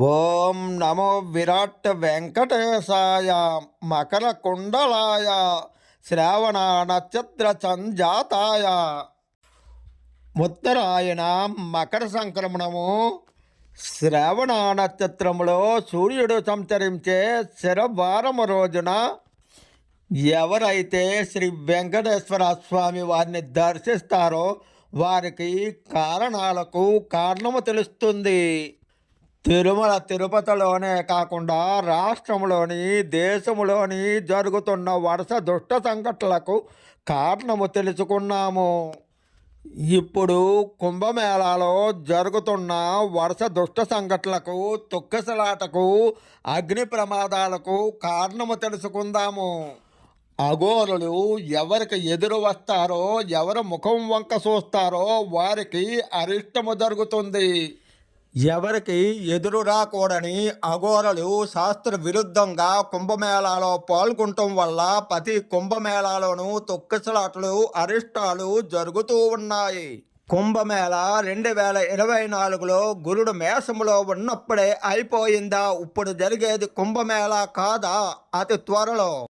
ఓం నమో విరాట్ వెంకటేశాయ మకర కుండలాయ శ్రావణ నక్షత్ర సంజాతాయ. ఉత్తరాయణ మకర సంక్రమణము. శ్రావణ నక్షత్రములో సూర్యుడు సంచరించే శరవారము రోజున ఎవరైతే శ్రీ వెంకటేశ్వర స్వామి వారిని దర్శిస్తారో వారికి కారణాలకు కారణము తెలుస్తుంది. తిరుమల తిరుపతిలోనే కాకుండా రాష్ట్రంలోని దేశంలోని జరుగుతున్న వరుస దుష్ట సంఘటనలకు కారణము తెలుసుకున్నాము. ఇప్పుడు కుంభమేళాలో జరుగుతున్న వరుస దుష్ట సంఘటనలకు తుక్కసలాటకు అగ్ని ప్రమాదాలకు కారణము తెలుసుకుందాము. అఘోరులు ఎవరికి ఎదురు వస్తారో ఎవరు ముఖం వంక చూస్తారో వారికి అరిష్టము జరుగుతుంది. ఎవరికి ఎదురు రాకూడని అఘోరలు శాస్త్ర విరుద్ధంగా కుంభమేళాలో పాల్గొనటం వల్ల ప్రతి కుంభమేళాలోనూ తొక్కిసలాటలు అరిష్టాలు జరుగుతూ ఉన్నాయి. కుంభమేళ రెండు వేల ఇరవై నాలుగులో గురుడు మేషములో ఉన్నప్పుడే అయిపోయిందా? ఇప్పుడు జరిగేది కుంభమేళ కాదా? అతి త్వరలో.